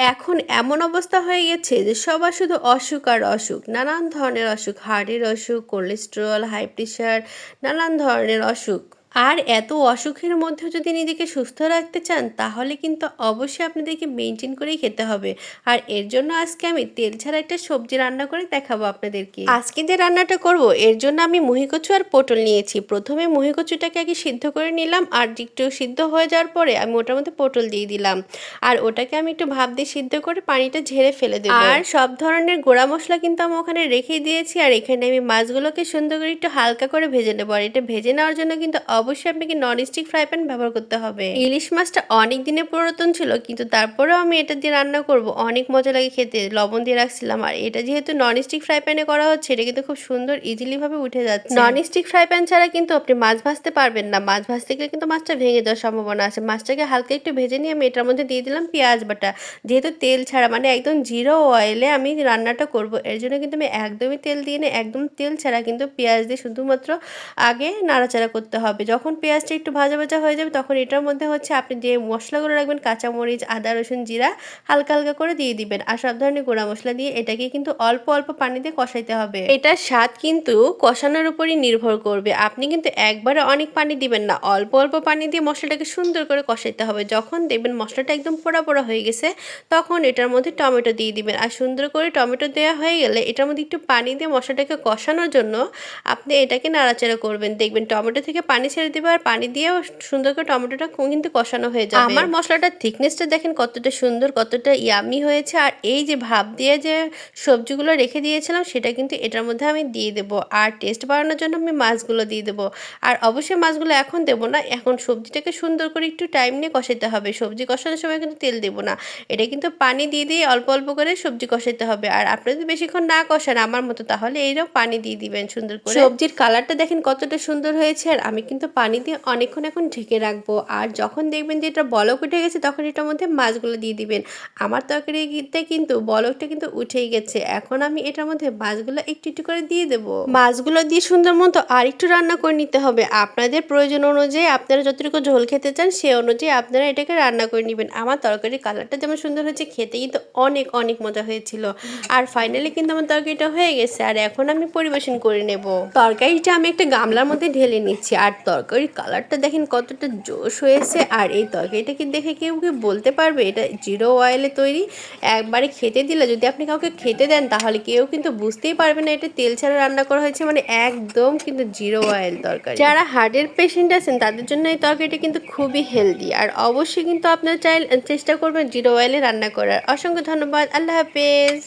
এখন এমন অবস্থা হয়ে গেছে যে সবার শুধু অসুখ আর অসুখ, নানান ধরনের অসুখ, হার্টের অসুখ কোলেস্ট্রল হাই প্রেশার নানান ধরনের অসুখ। আর এত অসুখের মধ্যেও যদি নিজেকে সুস্থ রাখতে চান তাহলে কিন্তু অবশ্যই আপনাদেরকে মেনটেন করেই খেতে হবে। আর এর জন্য আজকে আমি তেল ছাড়া একটা সবজি রান্না করে দেখাবো আপনাদেরকে। আজকে যে রান্নাটা করব এর জন্য আমি মুহিকচু আর পটল নিয়েছি। প্রথমে মুহিকচুটাকে আগে সিদ্ধ করে নিলাম আর একটু সিদ্ধ হয়ে যাওয়ার পরে আমি ওটার মধ্যে পটল দিয়ে দিলাম। আর ওটাকে আমি একটু ভাব দিয়ে সিদ্ধ করে পানিটা ঝেড়ে ফেলে দেবো। আর সব ধরনের গোড়া মশলা কিন্তু আমি ওখানে রেখে দিয়েছি। আর এখানে আমি মাছগুলোকে সুন্দর করে একটু হালকা করে ভেজে নেব। আর এটা ভেজে নেওয়ার জন্য কিন্তু অবশ্যই আপনাকে নন স্টিক ফ্রাই প্যান ব্যবহার করতে হবে। ইলিশ মাছটা অনেক দিনের পুরাতন ছিল, কিন্তু তারপরেও আমি এটা দিয়ে রান্না করব। অনেক মজা লাগে খেতে, লবণ দিয়ে রাখছিলাম। আর এটা যেহেতু নন স্টিক ফ্রাই প্যানে করা হচ্ছে, এটা কিন্তু খুব সুন্দর ইজিলি ভাবে উঠে যাচ্ছে। নন স্টিক ফ্রাই প্যান ছাড়া কিন্তু আপনি মাছ ভাজতে পারবেন না। মাছ ভাজতে গেলে কিন্তু মাছটা ভেঙে যাওয়ার সম্ভাবনা আছে। মাছটাকে হালকা একটু ভেজে নিয়ে আমি এটার মধ্যে দিয়ে দিলাম পেঁয়াজ বাটা। যেহেতু তেল ছাড়া মানে একদম জিরো অয়েলে আমি রান্নাটা করব। এর জন্য কিন্তু আমি একদমই তেল দিয়ে না। একদম তেল ছাড়া কিন্তু পেঁয়াজ দিয়ে শুধুমাত্র আগে নাড়াচাড়া করতে হবে। যখন পেঁয়াজটা একটু ভাজা ভাজা হয়ে যাবে, তখন এটার মধ্যে হচ্ছে আপনি যে মশলাগুলো রাখবেন কাঁচামরিচ আদা, রসুন, জিরা, হালকা হালকা করে দিয়ে দিবেন। আর সব ধরনের গুঁড়া মশলা দিয়ে এটাকে কিন্তু অল্প অল্প পানি দিয়ে কষাইতে হবে। এটার স্বাদ কিন্তু কষানোর উপরই নির্ভর করবে। আপনি কিন্তু একবারে অনেক পানি দিবেন না, অল্প অল্প পানি দিয়ে মশলাটাকে সুন্দর করে কষাইতে হবে। যখন দেখবেন মশলাটা একদম পোড়া পোড়া হয়ে গেছে, তখন এটার মধ্যে টমেটো দিয়ে দিবেন। আর সুন্দর করে টমেটো দেওয়া হয়ে গেলে এটার মধ্যে একটু পানি দিয়ে মশলাটাকে কষানোর জন্য আপনি এটাকে নাড়াচাড়া করবেন। দেখবেন টমেটো থেকে পানি ছেড়ে দেবে আর পানি দিয়েও সুন্দর করে টমেটোটা কিন্তু কষানো হয়ে যাবে। আমার মশলাটার থিকনেসটা দেখেন কতটা সুন্দর কতটা ইয়ামি হয়েছে। আর এই যে ভাব দিয়ে যে সবজিগুলো রেখে দিয়েছিলাম সেটা কিন্তু এটার মধ্যে আমি দিয়ে দেবো। আর টেস্ট বাড়ানোর জন্য আমি মাছগুলো দিয়ে দেবো। আর অবশ্যই মাছগুলো এখন দেবো না এখন সবজিটাকে সুন্দর করে একটু টাইম নিয়ে কষাতে হবে। সবজি কষানোর সময় কিন্তু তেল দেবো না। এটা কিন্তু পানি দিয়ে দিয়ে অল্প অল্প করে সবজি কষাতে হবে। আর আপনি যদি বেশিক্ষণ না কষান আমার মতো তাহলে এইরকম পানি দিয়ে দিবেন সুন্দর করে। সবজির কালারটা দেখেন কতটা সুন্দর হয়েছে। আর আমি কিন্তু পানি দিয়ে অনেকক্ষণ এখন ঢেকে রাখব। আর যখন দেখবেন যে এটা বলক উঠে গেছে, তখন এটার মধ্যে মাছগুলো দিয়ে দিবেন। আমার তরকারিতে কিন্তু বলকটা কিন্তু উঠেই গেছে। এখন আমি এটার মধ্যে মাছগুলো একটু একটু করে দিয়ে দেবো। মাছগুলো দিয়ে সুন্দর মতো আর একটু রান্না করে নিতে হবে। আপনাদের প্রয়োজন অনুযায়ী আপনারা যতটুকু ঝোল খেতে চান, সে অনুযায়ী আপনারা এটাকে রান্না করে নেবেন। আমার তরকারির কালারটা যেমন সুন্দর হয়েছে, খেতে কিন্তু অনেক অনেক মজা হয়েছিল। আর ফাইনালি কিন্তু আমার তরকারিটা হয়ে গেছে। আর এখন আমি পরিবেশন করে নেব। তরকারিটা আমি একটা গামলার মধ্যে ঢেলে নিচ্ছি। আর তরকারির কালারটা দেখেন কতটা জোশ হয়েছে। আর এই তরকারিটা কি দেখে কেউ কি বলতে পারবে? এটা জিরো অয়েলে তৈরি। একবারে খেতে দিলে যদি আপনি কাউকে খেতে দেন, তাহলে কেউ কিন্তু বুঝতেই পারবে না এটা তেল ছাড়া রান্না করা হয়েছে। মানে একদম কিন্তু জিরো অয়েল তরকারি। যারা হার্টের পেশেন্ট আছেন, তাদের জন্য এই তরকারিটা কিন্তু খুবই হেলদি। আর অবশ্যই কিন্তু আপনারা চাই চেষ্টা করবেন জিরো অয়েলে রান্না করার। অসংখ্য ধন্যবাদ। আল্লাহ হাফেজ।